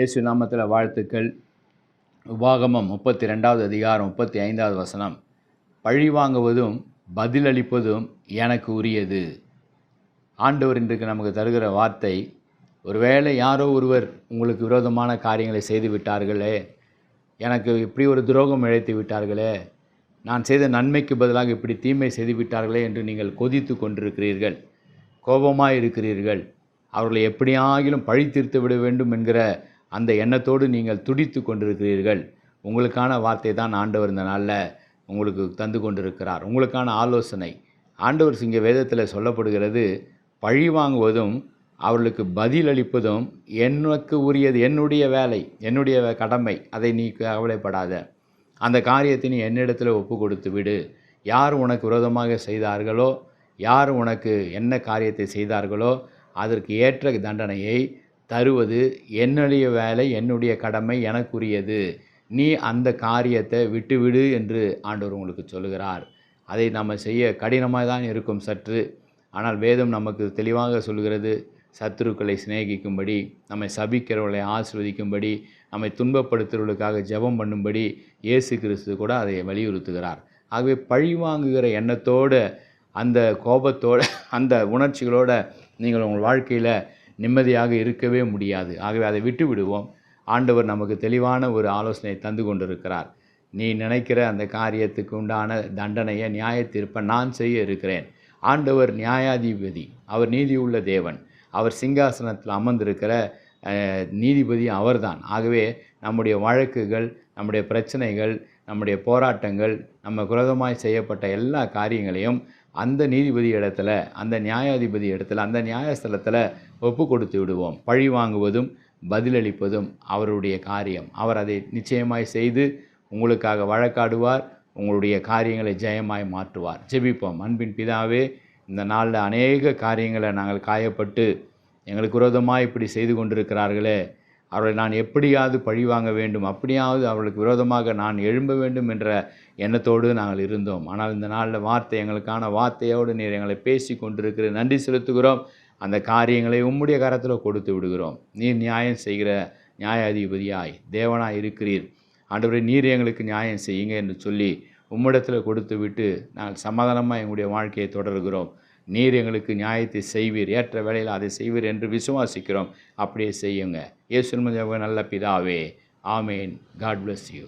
இயேசு நாமத்தில் வாழ்த்துக்கள். உபாகமம் முப்பத்தி ரெண்டாவது அதிகாரம் முப்பத்தி ஐந்தாவது வசனம். பழி வாங்குவதும் பதிலளிப்பதும் எனக்கு உரியது. ஆண்டவர் இன்றைக்கு நமக்கு தருகிற வார்த்தை ஒருவேளை யாரோ ஒருவர் உங்களுக்கு விரோதமான காரியங்களை செய்து விட்டார்களே எனக்கு இப்படி ஒரு துரோகம் இழைத்து விட்டார்களே நான் செய்த நன்மைக்கு பதிலாக இப்படி தீமை செய்து விட்டார்களே என்று நீங்கள் கொதித்து கொண்டிருக்கிறீர்கள் கோபமாக இருக்கிறீர்கள் அவர்களை எப்படியாகிலும் பழி தீர்த்து விட வேண்டும் என்கிற அந்த எண்ணத்தோடு நீங்கள் துடித்து கொண்டிருக்கிறீர்கள். உங்களுக்கான வார்த்தை தான் ஆண்டவர் இந்த நாளில் உங்களுக்கு தந்து கொண்டிருக்கிறார். உங்களுக்கான ஆலோசனை. ஆண்டவர் இங்கே வேதத்தில் சொல்லப்படுகிறது பழி வாங்குவதும் அவர்களுக்கு பதிலளிப்பதும் எனக்கு உரியது என்னுடைய வேலை என்னுடைய கடமை அதை நீ கவலைப்படாத. அந்த காரியத்தை நீ என்னிடத்தில் ஒப்பு கொடுத்து விடு. யார் உனக்கு விரோதமாக செய்தார்களோ யார் உனக்கு என்ன காரியத்தை செய்தார்களோ அதற்கு ஏற்ற தண்டனையை தருவது என்னுடைய வேலை என்னுடைய கடமை எனக்குரியது. நீ அந்த காரியத்தை விட்டுவிடு என்று ஆண்டவர் உங்களுக்கு சொல்லுகிறார். அதை நம்ம செய்ய கடினமாக தான் இருக்கும் சற்று. ஆனால் வேதம் நமக்கு தெளிவாக சொல்கிறது சத்துருக்களை சிநேகிக்கும்படி நம்மை சபிக்கிறவர்களை ஆசிர்வதிக்கும்படி நம்மை துன்பப்படுத்துகிறவர்களுக்காக ஜெபம் பண்ணும்படி இயேசு கிறிஸ்து கூட அதை வலியுறுத்துகிறார். ஆகவே பழி வாங்குகிற எண்ணத்தோடு அந்த கோபத்தோட அந்த உணர்ச்சிகளோடு நீங்கள் உங்கள் வாழ்க்கையில் நிம்மதியாக இருக்கவே முடியாது. ஆகவே அதை விட்டு விடுவோம் ஆண்டவர் நமக்கு தெளிவான ஒரு ஆலோசனை தந்து கொண்டிருக்கிறார். நீ நினைக்கிற அந்த காரியத்துக்கு உண்டான தண்டனையை நியாய தீர்ப்பை நான் செய்ய இருக்கிறேன். ஆண்டவர் நியாயாதிபதி அவர் நீதியுள்ள தேவன். அவர் சிங்காசனத்தில் அமர்ந்திருக்கிற நீதிபதி அவர்தான். ஆகவே நம்முடைய வழக்குகள் நம்முடைய பிரச்சனைகள் நம்முடைய போராட்டங்கள் நம்ம குரதமாய் செய்யப்பட்ட எல்லா காரியங்களையும் அந்த நீதிபதி இடத்துல அந்த நியாயாதிபதி இடத்துல அந்த நியாயஸ்தலத்தில் ஒப்பு கொடுத்து விடுவோம். பழி வாங்குவதும் பதிலளிப்பதும் அவருடைய காரியம். அவர் அதை நிச்சயமாய் செய்து உங்களுக்காக வழக்காடுவார் உங்களுடைய காரியங்களை ஜெயமாய் மாற்றுவார். ஜெபிப்போம். அன்பின் பிதாவே இந்த நாளில் அநேக காரியங்களை நாங்கள் காயப்பட்டு எங்களுக்கு விரோதமாக இப்படி செய்து கொண்டிருக்கிறார்களே அவர்களை நான் எப்படியாவது பழி வாங்க வேண்டும் அப்படியாவது அவர்களுக்கு விரோதமாக நான் எழும்ப வேண்டும் என்ற எண்ணத்தோடு நாங்கள் இருந்தோம். ஆனால் இந்த நாளில் வார்த்தை எங்களுக்கான வார்த்தையோடு நீர் எங்களை பேசி கொண்டிருக்கிற நன்றி செலுத்துகிறோம். அந்த காரியங்களை உம்முடைய கரத்தில் கொடுத்து விடுகிறோம். நீர் நியாயம் செய்கிற நியாயாதிபதியாய் தேவனாய் இருக்கிறீர். ஆண்டவரை நீர் எங்களுக்கு நியாயம் செய்யுங்க என்று சொல்லி உம்மிடத்தில் கொடுத்து விட்டு நாங்கள் சமாதானமாக எங்களுடைய வாழ்க்கையை தொடர்கிறோம். நீர் எங்களுக்கு நியாயத்தை செய்வீர். ஏற்ற வேளையில் அதை செய்வீர் என்று விசுவாசிக்கிறோம். அப்படியே செய்யுங்க. இயேசு நல்ல பிதாவே. ஆமேன். God bless you